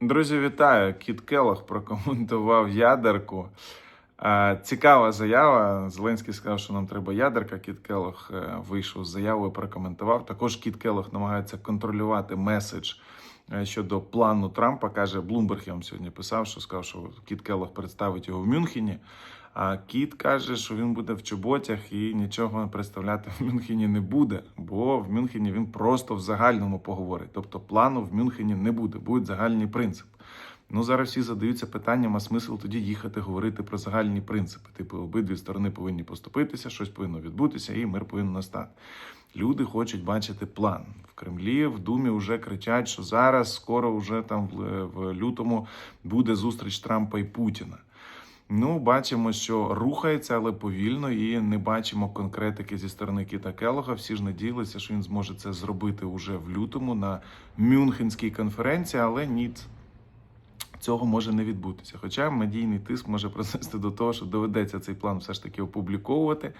Друзі, вітаю! Кіт Келох прокоментував ядерку. Цікава заява. Зеленський сказав, що нам треба ядерка. Кіт Келох е, вийшов з заявою, прокоментував. Також Кіт Келох намагається контролювати меседж е, щодо плану Трампа. Каже, Блумберг я вам сьогодні писав, що сказав, що Кіт Келох представить його в Мюнхені. А Кіт каже, що він буде в чоботях і нічого представляти в Мюнхені не буде, бо в Мюнхені він просто в загальному поговорить. Тобто плану в Мюнхені не буде, буде загальний принцип. Ну зараз всі задаються питанням, а смисл тоді їхати говорити про загальні принципи. Типу, обидві сторони повинні поступитися, щось повинно відбутися, і мир повинен настати. Люди хочуть бачити план в Кремлі. В Думі вже кричать, що зараз скоро, вже там в, в лютому буде зустріч Трампа і Путіна. Ну, бачимо, що рухається, але повільно, і не бачимо конкретики зі сторони Кіта Келога. Всі ж надіялися, що він зможе це зробити уже в лютому на Мюнхенській конференції, але ні. Цього може не відбутися. Хоча медійний тиск може призвести до того, що доведеться цей план все ж таки опубліковувати.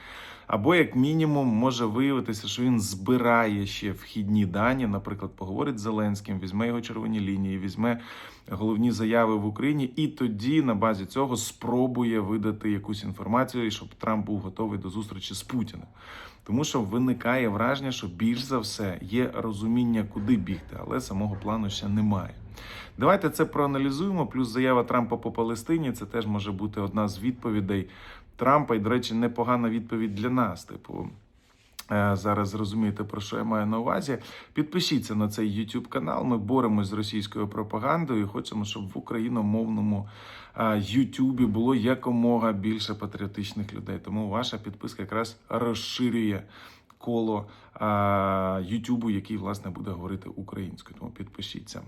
Або, як мінімум, може виявитися, що він збирає ще вхідні дані, наприклад, поговорить з Зеленським, візьме його червоні лінії, візьме головні заяви в Україні, і тоді на базі цього спробує видати якусь інформацію, щоб Трамп був готовий до зустрічі з Путіним. Тому що виникає враження, що більш за все є розуміння, куди бігти, але самого плану ще немає. Давайте це проаналізуємо. Плюс заява Трампа по Палестині це теж може бути одна з відповідей Трампа. І, до речі, непогана відповідь для нас. Типу, е, зараз зрозумієте, про що я маю на увазі. Підпишіться на цей YouTube канал. Ми боремось з російською пропагандою і хочемо, щоб в україномовному YouTube було якомога більше патріотичних людей. Тому ваша підписка якраз розширює. Коло Ютубу, який власне буде говорити українською, тому підпишіться.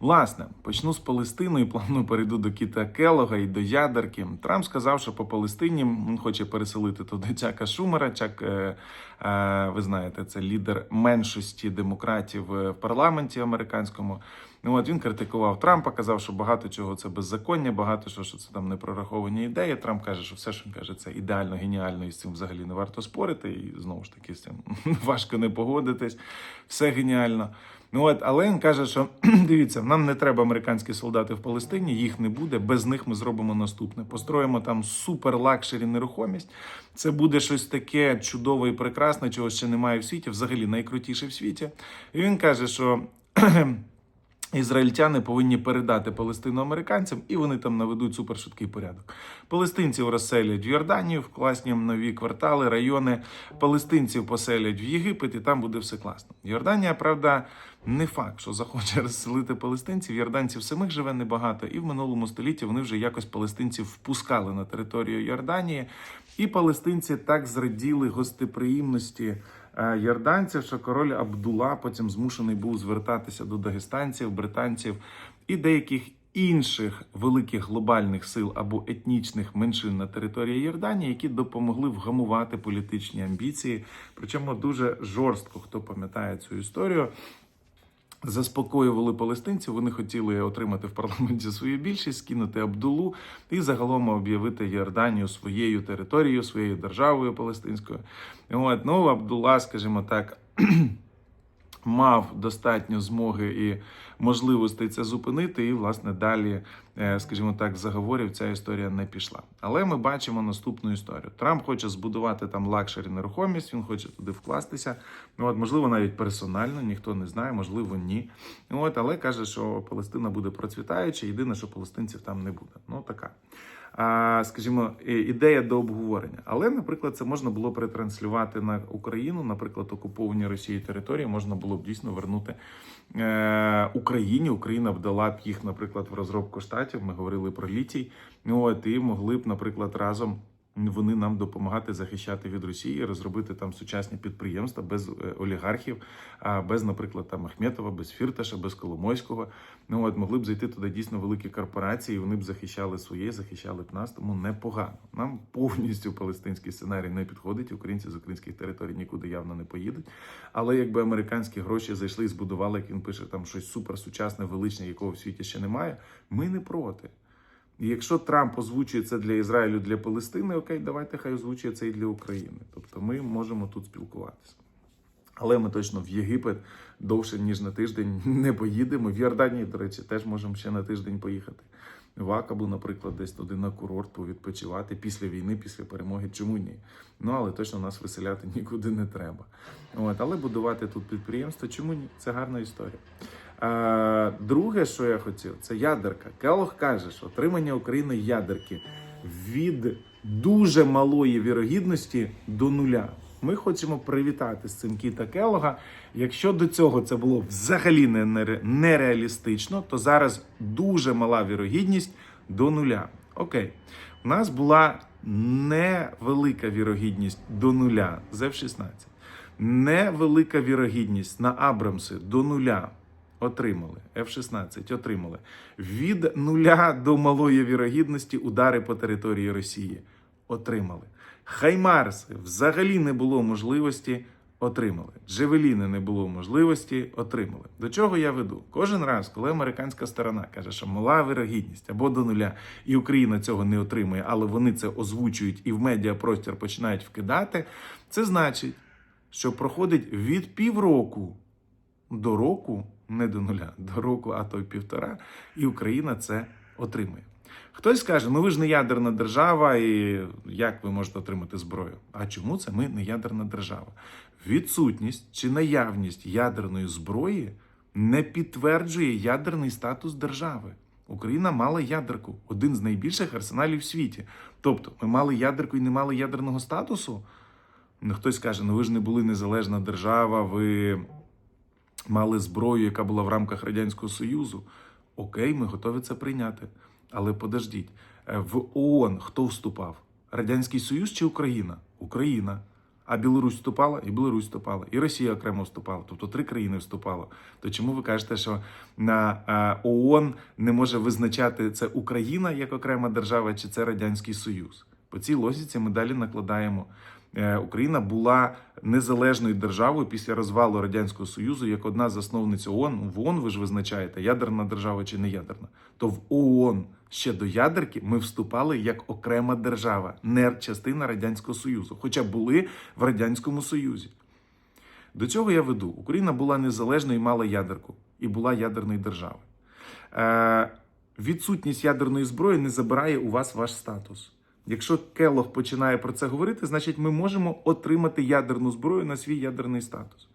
Власне, почну з Палестини і плавно перейду до Кіта Келога і до ядерки. Трамп сказав, що по Палестині він хоче переселити туди Чака Шумера. Чак, е, е, ви знаєте, це лідер меншості демократів в парламенті американському. Ну от він критикував Трампа, казав, що багато чого це беззаконня, багато що, що це там не прораховані ідеї. Трамп каже, що все, що він каже, це ідеально, геніально, і з цим взагалі не варто спорити. І знову ж таки з цим важко не погодитись. Все геніально. Ну от, але він каже, що дивіться, нам не треба американські солдати в Палестині, їх не буде. Без них ми зробимо наступне. Построїмо там супер лакшері нерухомість. Це буде щось таке чудове і прекрасне, чого ще немає в світі, взагалі найкрутіше в світі. І він каже, що. Ізраїльтяни повинні передати Палестину американцям, і вони там наведуть супершвидкий порядок. Палестинців розселять в Йорданію, в класні нові квартали, райони. Палестинців поселять в Єгипет, і там буде все класно. Йорданія, правда, не факт, що захоче розселити палестинців. Йорданців самих живе небагато, і в минулому столітті вони вже якось палестинців впускали на територію Йорданії. І палестинці так зраділи гостеприємності йорданців, що король Абдула потім змушений був звертатися до дагестанців, британців і деяких інших великих глобальних сил або етнічних меншин на території Йорданії, які допомогли вгамувати політичні амбіції. Причому дуже жорстко, хто пам'ятає цю історію. Заспокоювали палестинців, вони хотіли отримати в парламенті свою більшість, скинути Абдулу і загалом об'явити Йорданію своєю територією, своєю державою палестинською. От, ну, Абдулла, скажімо так, мав достатньо змоги і можливостей це зупинити, і власне далі, е, скажімо так, заговорів ця історія не пішла. Але ми бачимо наступну історію. Трамп хоче збудувати там лакшері нерухомість, він хоче туди вкластися. Ну от, можливо, навіть персонально, ніхто не знає, можливо, ні. От, але каже, що Палестина буде процвітаюча, єдине, що палестинців там не буде. Ну така. Скажімо, ідея до обговорення. Але, наприклад, це можна було перетранслювати на Україну, наприклад, окуповані Росією території можна було б дійсно вернути е, Україні. Україна б дала б їх, наприклад, в розробку штатів. Ми говорили про літій. Ну от і могли б, наприклад, разом. Вони нам допомагати захищати від Росії, розробити там сучасні підприємства без е, олігархів, а без, наприклад, там Ахметова, без Фірташа, без Коломойського. Ну от могли б зайти туди дійсно великі корпорації. і Вони б захищали своє, захищали б нас. Тому непогано. Нам повністю палестинський сценарій не підходить. Українці з українських територій нікуди явно не поїдуть. Але якби американські гроші зайшли і збудували, як він пише, там щось суперсучасне, величне, якого в світі ще немає. Ми не проти. І якщо Трамп озвучує це для Ізраїлю, для Палестини, окей, давайте хай озвучує це і для України. Тобто ми можемо тут спілкуватися. Але ми точно в Єгипет довше ніж на тиждень не поїдемо. В Йорданії, до речі, теж можемо ще на тиждень поїхати. В Акабу, наприклад, десь туди на курорт повідпочивати після війни, після перемоги. Чому ні? Ну але точно нас виселяти нікуди не треба. От, але будувати тут підприємство, чому ні? Це гарна історія. А, друге, що я хотів, це ядерка. Келох каже, що отримання України ядерки від дуже малої вірогідності до нуля. Ми хочемо привітати з цим Кіта Келога. Якщо до цього це було взагалі не- нере- нереалістично, то зараз дуже мала вірогідність до нуля. Окей, у нас була невелика вірогідність до нуля з F-16. Невелика вірогідність на Абрамси до нуля. Отримали F-16, отримали від нуля до малої вірогідності удари по території Росії. Отримали. Хаймарси взагалі не було можливості. Отримали. Джевеліни не було можливості, отримали. До чого я веду? Кожен раз, коли американська сторона каже, що мала вирогідність або до нуля, і Україна цього не отримує, але вони це озвучують і в медіапростір починають вкидати, це значить, що проходить від півроку до року, не до нуля, до року, а то й півтора, і Україна це отримує. Хтось скаже, ну ви ж не ядерна держава, і як ви можете отримати зброю? А чому це ми не ядерна держава? Відсутність чи наявність ядерної зброї не підтверджує ядерний статус держави. Україна мала ядерку, один з найбільших арсеналів в світі. Тобто, ми мали ядерку і не мали ядерного статусу. Ну, хтось каже, ну ви ж не були незалежна держава, ви мали зброю, яка була в рамках Радянського Союзу. Окей, ми готові це прийняти. Але подождіть, е, в ООН хто вступав? Радянський Союз чи Україна? Україна. А Білорусь вступала, і Білорусь вступала, і Росія окремо вступала. Тобто три країни вступало. То чому ви кажете, що на е, ООН не може визначати це Україна як окрема держава, чи це Радянський Союз? По цій логіці ми далі накладаємо. Е, Україна була незалежною державою після розвалу Радянського Союзу як одна з засновниць ООН. В ООН ви ж визначаєте, ядерна держава чи не ядерна. То в ООН ще до ядерки ми вступали як окрема держава, не частина Радянського Союзу, хоча були в Радянському Союзі. До цього я веду. Україна була незалежною і мала ядерку, і була ядерною державою. Е, відсутність ядерної зброї не забирає у вас ваш статус. Якщо Келох починає про це говорити, значить ми можемо отримати ядерну зброю на свій ядерний статус.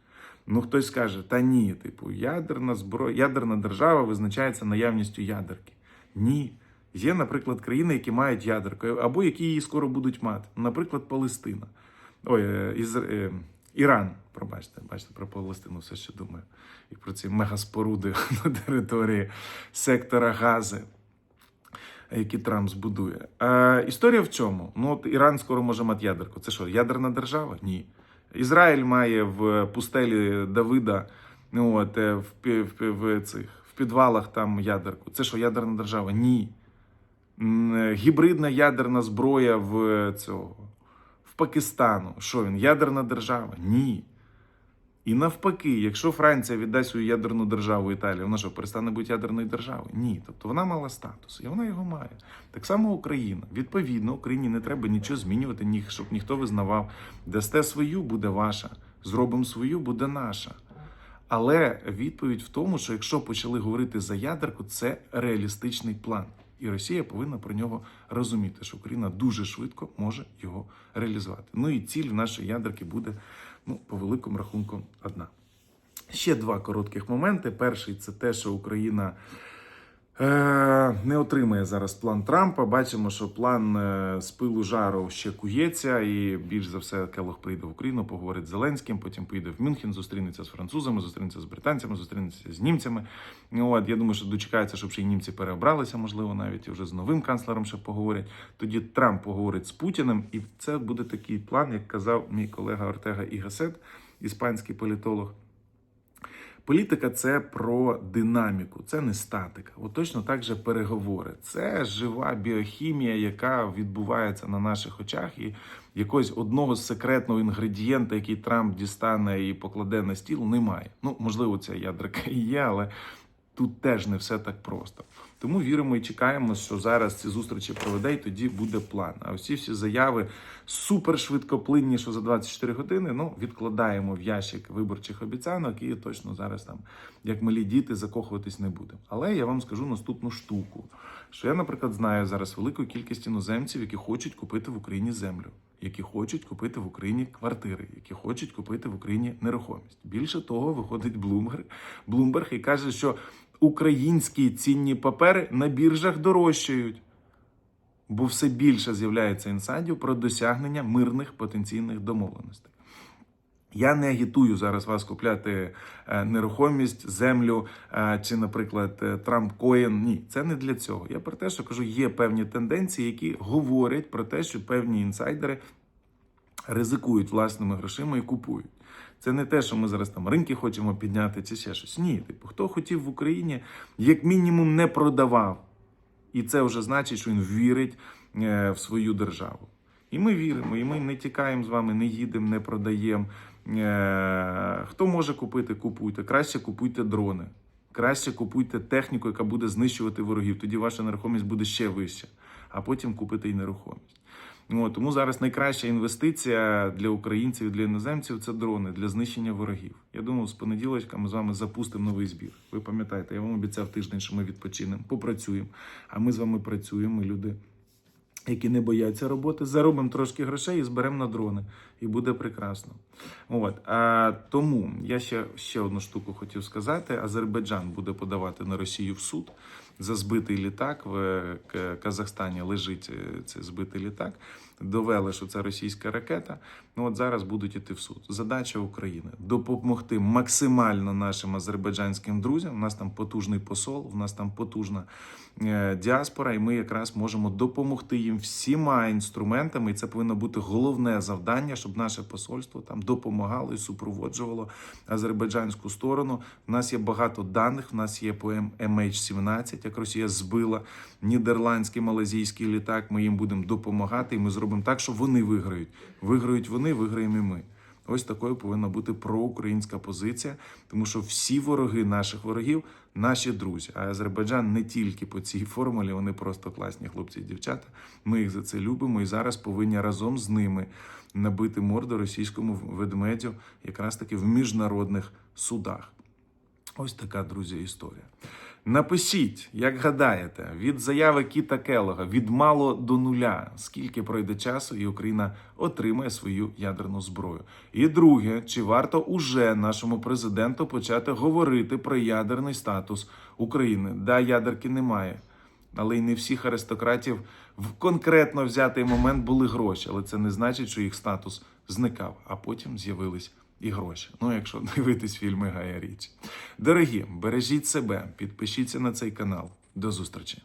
Ну хтось скаже, та ні, типу, ядерна зброя, ядерна держава визначається наявністю ядерки. Ні. Є, наприклад, країни, які мають ядерку, або які її скоро будуть мати. Наприклад, Палестина. Ой, е, Із... е, Іран, пробачте, бачите, про Палестину все ще думаю. І про ці мегаспоруди на території сектора Гази які Трамп збудує. Е, історія в чому? Ну, от Іран скоро може мати ядерку. Це що, ядерна держава? Ні. Ізраїль має в пустелі Давида, ну от е, в, в, в цих в підвалах там ядерку. Це що, ядерна держава? Ні. Е, Гібридна ядерна зброя в цього в Пакистану. Що він? Ядерна держава? Ні. І навпаки, якщо Франція віддасть свою ядерну державу Італії, вона що перестане бути ядерною державою? Ні. Тобто вона мала статус, і вона його має. Так само Україна. Відповідно, Україні не треба нічого змінювати, ні, щоб ніхто визнавав. Дасте свою, буде ваша. Зробимо свою, буде наша. Але відповідь в тому, що якщо почали говорити за ядерку, це реалістичний план. І Росія повинна про нього розуміти, що Україна дуже швидко може його реалізувати. Ну і ціль нашої ядерки буде, ну, по великому рахунку, одна. Ще два коротких моменти. Перший це те, що Україна не отримає зараз план Трампа. Бачимо, що план е, з пилу жару ще кується, і більш за все Келох прийде в Україну, поговорить з Зеленським, потім поїде в Мюнхен, зустрінеться з французами, зустрінеться з британцями, зустрінеться з німцями. От я думаю, що дочекається, щоб ще й німці переобралися, можливо, навіть і вже з новим канцлером ще поговорять. Тоді Трамп поговорить з Путіним, і це буде такий план, як казав мій колега Ортега Ігасет, іспанський політолог. Політика це про динаміку, це не статика. От точно так же переговори. Це жива біохімія, яка відбувається на наших очах, і якогось одного секретного інгредієнта, який Трамп дістане і покладе на стіл, немає. Ну, можливо, ця ядерка і є, але тут теж не все так просто. Тому віримо і чекаємо, що зараз ці зустрічі проведе, і тоді буде план. А всі всі заяви супер швидкоплинні, що за 24 години. Ну відкладаємо в ящик виборчих обіцянок і точно зараз там, як малі діти, закохуватись не будемо. Але я вам скажу наступну штуку: що я, наприклад, знаю зараз велику кількість іноземців, які хочуть купити в Україні землю, які хочуть купити в Україні квартири, які хочуть купити в Україні нерухомість. Більше того, виходить Блумберг, Блумберг і каже, що українські цінні папери на біржах дорожчають. Бо все більше з'являється інсайдів про досягнення мирних потенційних домовленостей. Я не агітую зараз вас купляти е, нерухомість, землю е, чи, наприклад, е, Трамп Коін. Ні, це не для цього. Я про те, що кажу, є певні тенденції, які говорять про те, що певні інсайдери ризикують власними грошима і купують. Це не те, що ми зараз там ринки хочемо підняти чи ще щось. Ні, типу, хто хотів в Україні, як мінімум, не продавав. І це вже значить, що він вірить е, в свою державу. І ми віримо, і ми не тікаємо з вами, не їдемо, не продаємо. Е, Хто може купити, купуйте. Краще купуйте дрони. Краще купуйте техніку, яка буде знищувати ворогів. Тоді ваша нерухомість буде ще вища, а потім купите і нерухомість. От, тому зараз найкраща інвестиція для українців і для іноземців це дрони для знищення ворогів. Я думаю, з понеділочка ми з вами запустимо новий збір. Ви пам'ятаєте, я вам обіцяв тиждень, що ми відпочинемо, попрацюємо. А ми з вами працюємо. Люди, які не бояться роботи, заробимо трошки грошей і зберемо на дрони. І буде прекрасно. От а тому я ще, ще одну штуку хотів сказати: Азербайджан буде подавати на Росію в суд за збитий літак. В Казахстані лежить е, цей збитий літак. Довели, що це російська ракета. Ну от зараз будуть іти в суд. Задача України допомогти максимально нашим азербайджанським друзям. У нас там потужний посол, у нас там потужна е, діаспора, і ми якраз можемо допомогти їм всіма інструментами. І це повинно бути головне завдання, щоб наше посольство там допомагало і супроводжувало азербайджанську сторону. У нас є багато даних. У нас є по MH17, як Росія збила нідерландський малазійський літак. Ми їм будемо допомагати, і ми зробимо так, що вони виграють. Виграють вони, виграємо і ми. Ось такою повинна бути проукраїнська позиція, тому що всі вороги наших ворогів наші друзі. А Азербайджан не тільки по цій формулі, вони просто класні хлопці і дівчата. Ми їх за це любимо і зараз повинні разом з ними набити морду російському ведмедю, якраз таки в міжнародних судах. Ось така, друзі, історія. Напишіть, як гадаєте, від заяви Кіта Келога від мало до нуля, скільки пройде часу, і Україна отримає свою ядерну зброю. І друге, чи варто уже нашому президенту почати говорити про ядерний статус України? Да, ядерки немає. Але й не всіх аристократів в конкретно взятий момент були гроші, але це не значить, що їх статус зникав, а потім з'явились і гроші. Ну, якщо дивитись фільми Гая Річ. Дорогі, бережіть себе, підпишіться на цей канал. До зустрічі.